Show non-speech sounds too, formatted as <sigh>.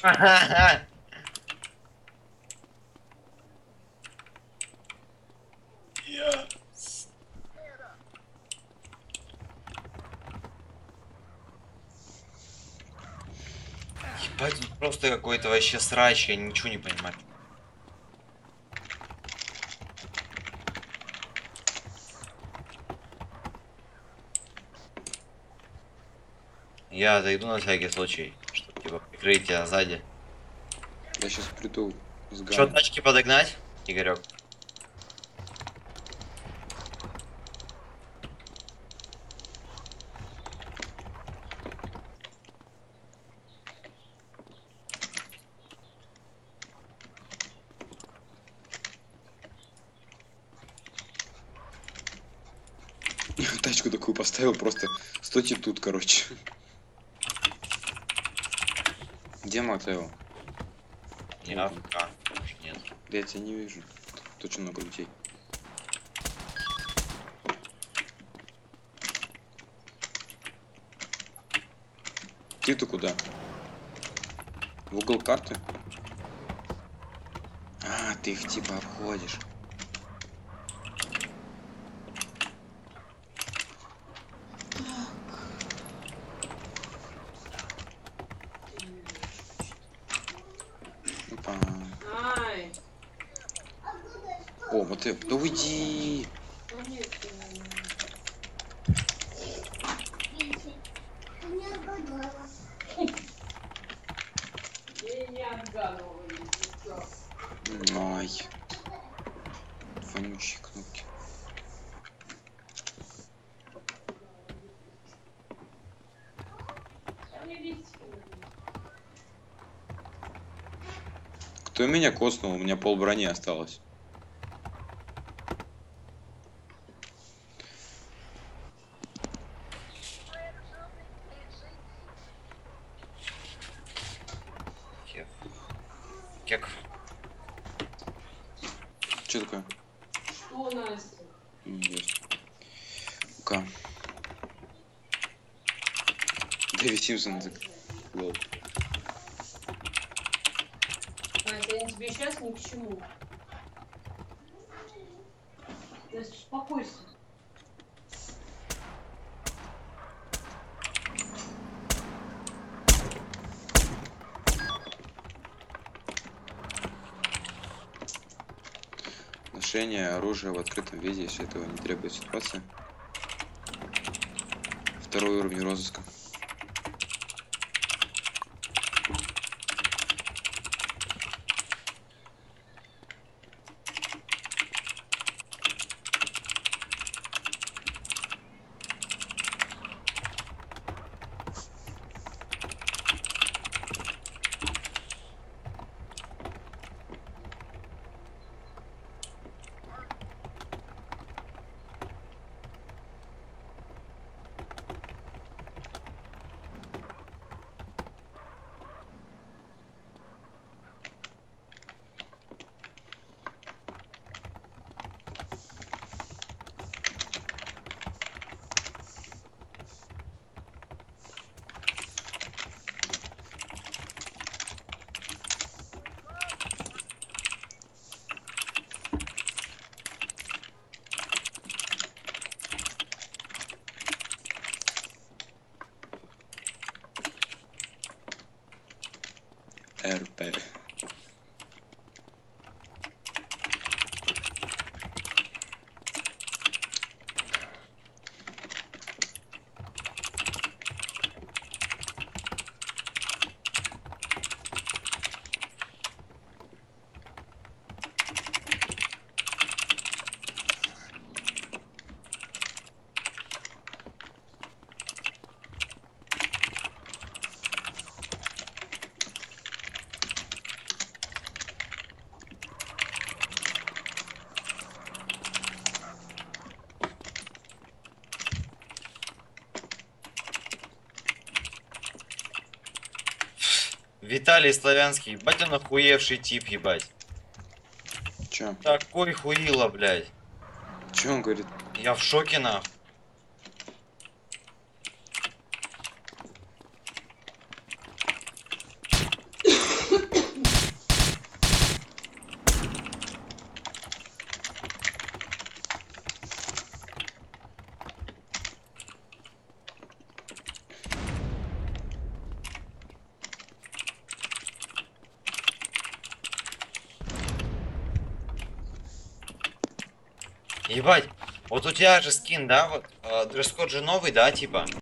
Ебать, тут просто какой-то вообще срач, я ничего не понимаю. Я зайду на всякий случай, типа прикрыть тебя сзади. Я сейчас приду с Что, тачки подогнать, Игорек? <laughs> Тачку такую поставил, просто стойте тут, короче. Где Матео? Я АФК. Нет. Да я тебя не вижу. Тут очень много людей. Ты-то куда? В угол карты? А, ты их типа обходишь. Опа. Ай, О, Матео, да уйди! Ай. Вонючие кнопки. Кто меня коснул? У меня пол брони осталось. Кек. Кек. Что такое? Что, Настя? Есть. Ну-ка. Дэвид Симпсон. лол. Настя, я тебе сейчас ни к чему. Настя, успокойся. Ношение оружия в открытом виде, если этого не требует ситуация. Второй уровень розыска. Era o pé. Виталий Славянский, ебать он охуевший тип, ебать. Чё? Такой хуило, блядь. Чё он говорит? Я в шоке, нахуй. Ебать, вот у тебя же скин, да, вот, э, дресс-код же новый, да, типа?